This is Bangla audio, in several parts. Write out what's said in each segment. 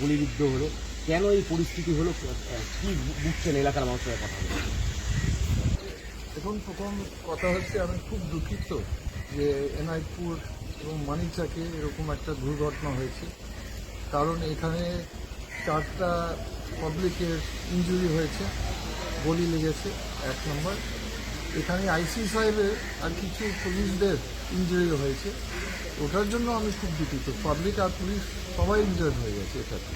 গুলিবিদ্ধ হলো। কেন এই পরিস্থিতি হলো? কি বুঝছেন এলাকার মানুষের কথা? এখন প্রথম কথা হচ্ছে, আমি খুব দুঃখিত যে এনআইপুর এবং মানিকচাকে এরকম একটা দুর্ঘটনা হয়েছে। কারণ এখানে চারটা পাবলিকের ইঞ্জুরি হয়েছে, গলি লেগেছে, এক নম্বর। এখানে আইসি সাহেবের আর কিছু পুলিশদের ইঞ্জুরি হয়েছে। ওটার জন্য আমি খুব দুঃখিত। পাবলিক আর পুলিশ সবাই ইনজার্ড হয়ে গেছে এটাতে।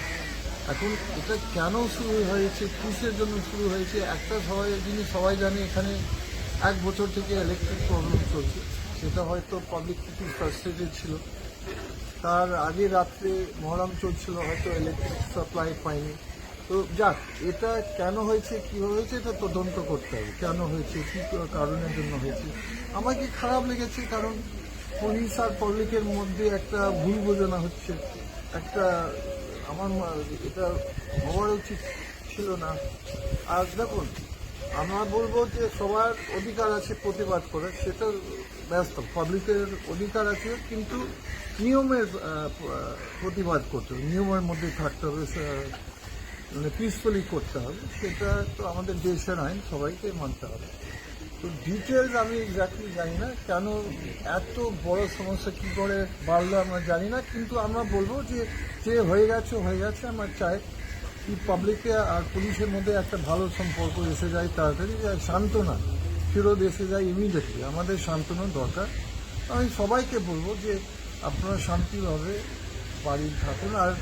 এখন এটা কেন শুরু হয়েছে? কিসের জন্য শুরু হয়েছে? একটা সবাই জিনিস সবাই জানে এখানে এক বছর থেকে ইলেকট্রিক প্রবলেম চলছে। সেটা হয়তো পাবলিক কিছু ফ্রাস্ট্রেটেড ছিল। তার আগে রাত্রে মহরম চলছিল, হয়তো ইলেকট্রিক সাপ্লাই পায়নি। তো যাক, এটা কেন হয়েছে, কীভাবে হয়েছে, এটা তদন্ত করতে হবে। কেন হয়েছে, কী কারণের জন্য হয়েছে। আমাকে খারাপ লেগেছে কারণ পুলিশ আর পাবলিকের মধ্যে একটা ভুল বোঝানো হচ্ছে। একটা, আমার এটা হওয়ার উচিত ছিল না। আর দেখুন, আমরা বলব যে সবার অধিকার আছে প্রতিবাদ করে, সেটা ব্যস্ত। পাবলিকের অধিকার আছে, কিন্তু নিয়মের প্রতিবাদ করতে হবে। নিয়মের মধ্যে থাকতে হবে মানে পিসফুলি করতে হবে। সেটা তো আমাদের দেশের আইন, সবাইকে মানতে হবে। তো ডিটেলস আমি এক্স্যাক্টলি জানি না, কেন এত বড় সমস্যা, কি করে বাড়লো আমরা জানি না, কিন্তু আমরা বলব যে যে হয়ে গেছে হয়ে গেছে, আমরা চাই কি পাবলিকে আর পুলিশের মধ্যে একটা ভালো সম্পর্ক এসে যায় তাড়াতাড়ি সান্ত্বনা, ফেরত এসে যায় ইমিডিয়েটলি আমাদের সান্ত্বনা দরকার। আমি সবাইকে বলব যে আপনারা শান্তিভাবে বাড়ি থাকুন, আর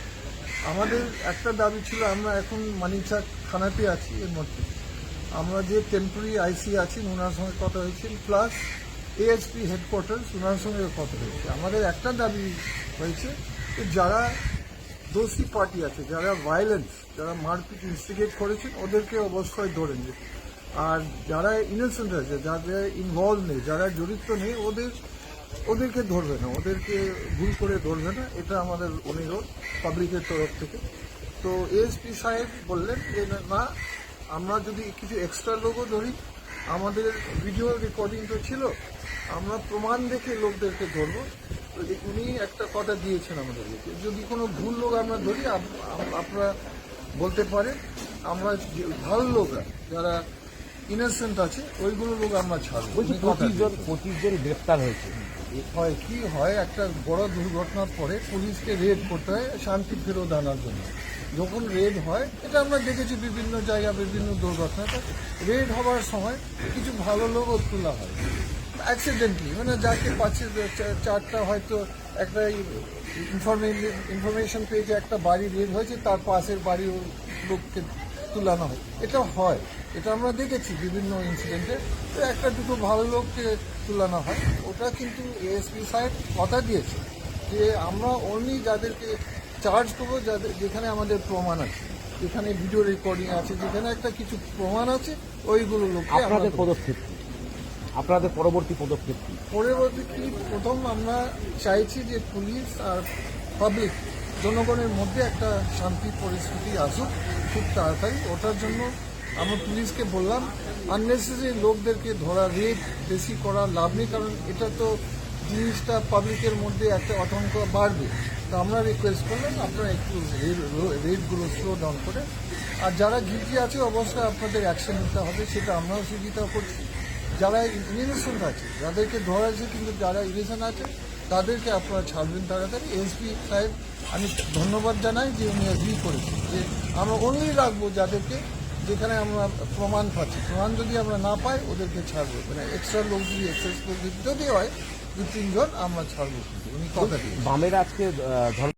আমাদের একটা দাবি ছিল, আমরা এখন মানিকচাক থানাতে আছি এর মধ্যে। আমরা যে টেম্পোরারি আইসি আছেন ওনার সঙ্গে কথা হয়েছে প্লাস এএসপি হেডকোয়ার্টার্স ওনার সঙ্গে কথা হয়েছে। আমাদের একটা দাবি হয়েছে যে যারা দোষী পার্টি আছে, যারা ভায়োলেন্স যারা মারপিট ইনস্টিগেট করেছেন ওদেরকে অবশ্যই ধরেন আর যারা ইনোসেন্ট আছে, যাদের ইনভলভ নেই, যারা জড়িত নেই, ওদের ওদেরকে ধরবে না ওদেরকে ভুল করে ধরবে না এটা আমাদের অনুরোধ পাবলিকের তরফ থেকে। তো এএসপি সাহেব বললেন যে না- আমরা যদি কিছু এক্সট্রা লোকও ধরি আমাদের ভিডিও রেকর্ডিং তো ছিল আমরা প্রমাণ দেখে লোকদেরকে ধরবো। তো উনি একটা কথা দিয়েছেন আমাদেরকে যদি কোনো ভুল লোক আমরা ধরি আপ- আপ- আপনারা বলতে পারেন আমরা ভালো লোকরা যারা ইনোসেন্ট আছে ওইগুলো লোক আমরা ছাড়বো। বলছি উনি কথা পঁচিশ জন পঁচিশ জন গ্রেপ্তার হয়েছে। হয় কি হয়, একটা বড় দুর্ঘটনার পরে পুলিশকে রেড করতে হয়, শান্তি ফেরত আনার জন্য। যখন রেড হয়, এটা আমরা দেখেছি বিভিন্ন জায়গা বিভিন্ন দুর্ঘটনাতে। রেড হওয়ার সময় কিছু ভালো লোকও তোলা হয়। অ্যাক্সিডেন্টলি মানে যাকে পাচ্ছে চারটা হয়তো একটা ইনফরমেশন পেয়েছে একটা বাড়ি রেড হয়েছে, তার পাশের বাড়ির লোককে তুলানো হয়। এটা হয়। এটা আমরা দেখেছি বিভিন্ন ইনসিডেন্টে তো একটা দুটো ভালো লোককে তুলানো হয়। ওটা কিন্তু এএসপি সাহেব কথা দিয়েছে যে আমরা অনলি যাদেরকে চার্জ করব যাদের যেখানে আমাদের প্রমাণ আছে যেখানে ভিডিও রেকর্ডিং আছে যেখানে একটা কিছু প্রমাণ আছে ওইগুলো লোককে আপনাদের পদক্ষেপ আপনাদের পরবর্তী পদক্ষেপ পরবর্তী কি? প্রথম আমরা চাইছি যে পুলিশ আর পাবলিক জনগণের মধ্যে একটা শান্তি পরিস্থিতি আসুক, খুব তাড়াতাড়ি। ওটার জন্য আমরা পুলিশকে বললাম আননেসেসারি লোকদেরকে ধরা রেট বেশি করা, লাভ নেই, কারণ এটা তো জিনিসটা পাবলিকের মধ্যে একটা আতঙ্ক বাড়বে। তো আমরা রিকোয়েস্ট করলাম, আপনারা একটু রেটগুলো স্লো ডাউন করে, আর যারা গিলটি আছে, অবশ্যই আপনাদের অ্যাকশন নিতে হবে, সেটা আমরাও সুবিধা করছি। যারা ইনোসেন্ট আছে, যাদেরকে ধরা আছে কিন্তু যারা ইনোসেন্ট আছে তাদেরকে আপনারা ছাড়বেন তাড়াতাড়ি। এসপি সাহেব, আমি ধন্যবাদ জানাই যে উনি এগ্রি করেছেন। যে আমরা অনলি রাখব যাদেরকে, যেখানে আমরা প্রমাণ পাচ্ছি। প্রমাণ যদি আমরা না পাই, ওদেরকে ছাড়বো। মানে এক্সট্রা লোক যদি এক্সেস যদি হয় দু তিনজন আমরা ছাড়বো। উনি কথা বামেরা আজকে